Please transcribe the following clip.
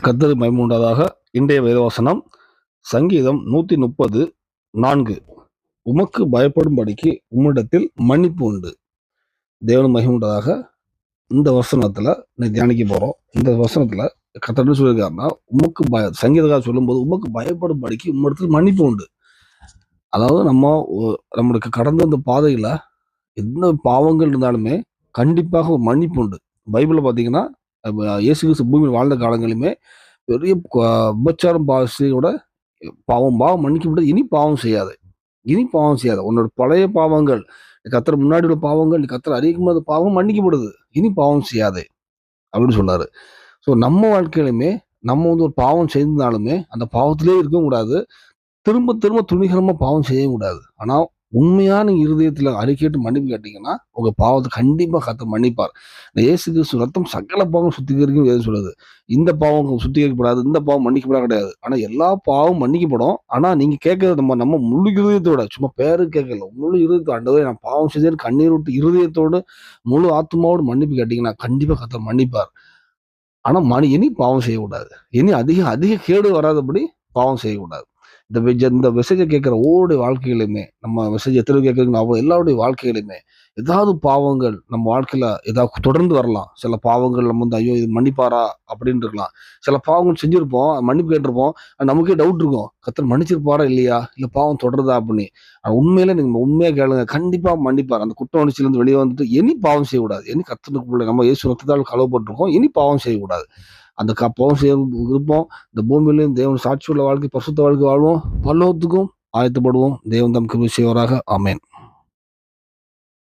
கத்தரு மைமூண்டதாக இன்றைய வேதவசனம். சங்கீதம் நூத்தி முப்பது நான்கு. உமக்கு பயப்படும்படிக்கு உம்மிடத்தில் மன்னிப்பு உண்டு. தேவன் மகிமுண்டதாக இந்த வசனத்துல இன்னைக்கு தியானிக்க போறோம். இந்த வசனத்துல கத்தன்னு சொல்லியிருக்காருன்னா உமக்கு பய சங்கீதக்காரர் சொல்லும்போது உமக்கு பயப்படும்படிக்கு உம்மிடத்தில் மன்னிப்பு உண்டு. அதாவது நம்ம நம்மளுக்கு கடந்த இந்த பாதையில எந்த பாவங்கள் இருந்தாலுமே கண்டிப்பாக ஒரு மன்னிப்பு உண்டு. பைபிளில் பார்த்தீங்கன்னா இயேசு கிறிஸ்து பூமியில் வாழ்ந்த காலங்களிலுமே பெரிய உபச்சாரம் விபச்சாரம் பாசியோட பாவம் பாவம் மன்னிக்கப்பட்டு இனி பாவம் செய்யாது. இனி பாவம் செய்யாது. உன்னோட பழைய பாவங்கள் கத்தர் முன்னாடி உள்ள பாவங்கள் கத்தர் அறிவிக்கும் போது பாவம் மன்னிக்கப்படுது இனி பாவம் செய்யாது. அப்படின்னு சொன்னாரு. ஸோ நம்ம வாழ்க்கையிலுமே நம்ம வந்து ஒரு பாவம் செய்திருந்தாலுமே அந்த பாவத்திலே இருக்கவும் கூடாது. திரும்ப திரும்ப துணிகரமாக பாவம் செய்யவும் கூடாது. ஆனால் உண்மையான இருதயத்தில் அறிக்கையிட்டு மன்னிப்பு கேட்டீங்கன்னா உங்கள் பாவத்தை கண்டிப்பாக கத்த மன்னிப்பார். இயேசு கிறிஸ்து ரத்தம் சகல பாவம் சுத்திகரிக்கும் எது சொல்லுது இந்த பாவம் சுத்திகரிக்கப்படாது இந்த பாவம் மன்னிக்கப்படாது கிடையாது. ஆனால் எல்லா பாவம் மன்னிக்கப்படும். ஆனால் நீங்கள் கேட்கறது நம்ம நம்ம முழு இருதயத்தோட சும்மா பேரு கேட்கல முழு இருதயத்தோட ஆண்டவரே நான் பாவம் செய்தேன் கண்ணீர் விட்டு இருதயத்தோடு முழு ஆத்மாவோடு மன்னிப்பு கேட்டீங்கன்னா கண்டிப்பாக கத்த மன்னிப்பார். ஆனால் மணி இனி பாவம் செய்யக்கூடாது. இனி அதிக அதிக கேடு வராதபடி பாவம் செய்யக்கூடாது. இந்த இந்த மெசேஜை கேட்குற ஒவ்வொருடைய வாழ்க்கையிலுமே நம்ம மெசேஜ் எத்தனை கேட்குறீங்க அவ்வளோ எல்லாருடைய வாழ்க்கையிலுமே ஏதாவது பாவங்கள் நம்ம வாழ்க்கையில் ஏதாவது தொடர்ந்து வரலாம். சில பாவங்கள் நம்ம வந்து ஐயோ இது மன்னிப்பாரா? அப்படின்னு இருக்கலாம். சில பாவங்கள் செஞ்சுருப்போம் மன்னிப்பு கேட்டிருப்போம் நமக்கே டவுட் இருக்கும். கத்தர் மன்னிச்சிருப்பாரா இல்லையா? இல்லை பாவம் தொடருதா அப்படின்னு. உண்மையில நீங்கள் உண்மையாக கேளுங்க கண்டிப்பாக மன்னிப்பார். அந்த குற்ற உணர்ச்சியிலேருந்து வெளியே வந்துட்டு இனி பாவம் செய்யக்கூடாது. இனி கத்தனுக்குள்ள நம்ம இயேசு ரத்தத்தால் கலவப்பட்டிருக்கோம் இனி பாவம் செய்யக்கூடாது. அந்த கப்பவும் இருப்போம். இந்த பூமியிலும் தேவன் சாட்சி உள்ள வாழ்க்கை பசுத்த வாழ்க்கை வாழ்வோம். பல்லவத்துக்கும் ஆயத்தப்படுவோம். தேவன் தம் கிருபி செய்வராக. அமேன்